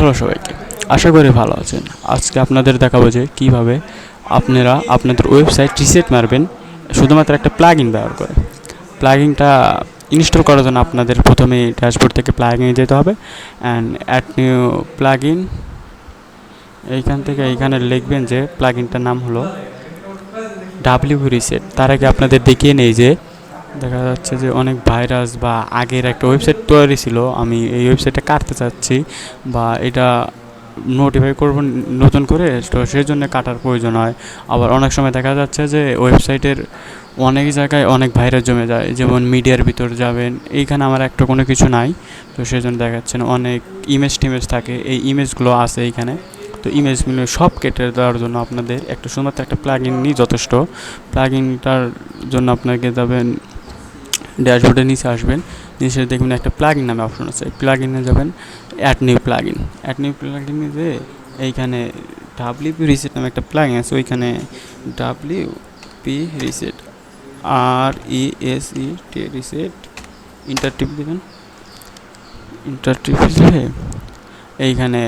Hello সবাইকে। আশা করি ভালো আছেন। আজকে আপনাদের দেখাবো যে কীভাবে আপনারা আপনাদের ওয়েবসাইট রিসেট মারবেন, শুধুমাত্র একটা প্লাগ ব্যবহার করে। প্লাগিংটা ইনস্টল করার জন্য আপনাদের প্রথমে ড্যাশবোর্ড থেকে প্লাগিনে যেতে হবে অ্যান্ড অ্যাট নিউ প্লাগ এইখান থেকে এইখানে লিখবেন যে প্লাগিনটার নাম হলো ডাব্লিউ রিসেট তার আগে আপনাদের দেখিয়ে নেই যে দেখা যাচ্ছে যে অনেক ভাইরাস বা আগের একটা ওয়েবসাইট তৈরি ছিল, আমি এই ওয়েবসাইটটা কাটতে চাচ্ছি বা এটা নোটিফাই করব নতুন করে, তো সেই জন্য কাটার প্রয়োজন হয়। আবার অনেক সময় দেখা যাচ্ছে যে ওয়েবসাইটের অনেক জায়গায় অনেক ভাইরাস জমে যায়, যেমন মিডিয়ার ভিতর যাবেন, এইখানে আমার একটা কোনো কিছু নাই, তো সেই জন্য দেখা যাচ্ছে অনেক ইমেজ টিমেজ থাকে, এই ইমেজগুলো আছে এইখানে। তো ইমেজগুলো সব কেটে দেওয়ার জন্য আপনাদের একটা শুধুমাত্র একটা প্লাগ ইনই যথেষ্ট। প্লাগ ইনটার জন্য আপনাকে যাবেন ড্যাশবোর্ডের নিচে আসবেন, নিচে দেখবেন একটা প্লাগ ইন নামে অপশন আছে। প্লাগ ইনে যাবেন add new plug in add new plug ইনে যে এইখানে ডাব্লিউ পি রিসেট নামে একটা প্লাগ আছে, ওইখানে W P reset R E S E T reset enter টিপ দেবেন। ইন্টার টিপ দিলে এইখানে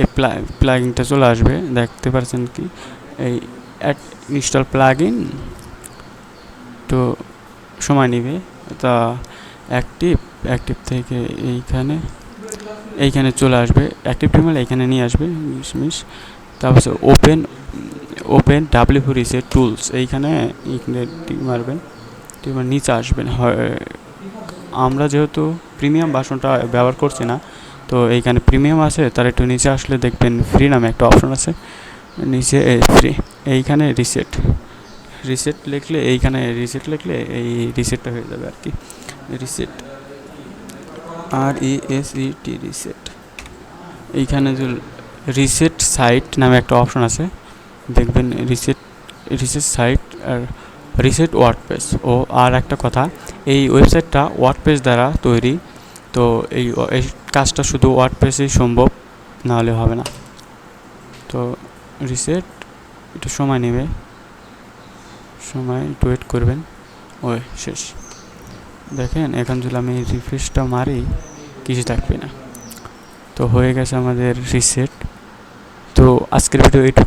এই প্লাগিনটা চলে আসবে, দেখতে পাচ্ছেন কি? এই ইনস্টল প্লাগইন তো সময় নেবে। তা অ্যাক্টিভ অ্যাক্টিভ থেকে এইখানে এইখানে চলে আসবে। অ্যাক্টিভ টিমেল এইখানে নিয়ে আসবে, মিস তারপর open open W reset tools এইখানে এইখানে মারবেন। টিমার নিচে আসবেন। আমরা যেহেতু প্রিমিয়াম বাসনটা ব্যবহার করছি না, তো এইখানে প্রিমিয়াম আছে, তার একটু নিচে আসলে দেখবেন ফ্রি নামে একটা অপশন আছে। নিচে ফ্রি এইখানে রিসেট রিসেট লিখলে, এইখানে রিসেট লিখলে এই রিসেটটা হয়ে যাবে আর কি। Reset R E S E T reset এইখানে যে রিসেট সাইট নামে একটা অপশন আছে, দেখবেন রিসেট রিসেট সাইট আর রিসেট ওয়ার্ডপেজ ও আর একটা কথা, এই ওয়েবসাইটটা ওয়ার্ডপেজ দ্বারা তৈরি, তো এই এই কাজটা শুধু ওয়ার্ডপ্রেসেই সম্ভব নাহলে হবে না। তো রিসেট একটু সময় নেবে। সময় একটু ওয়েট করবেন। ওই, শেষ। দেখেন, এখন যদি আমি রিফ্রেশটা মারি, কিছু থাকবে না। তো হয়ে গেছে আমাদের রিসেট তো আজকের ভিডিও এইটুকু।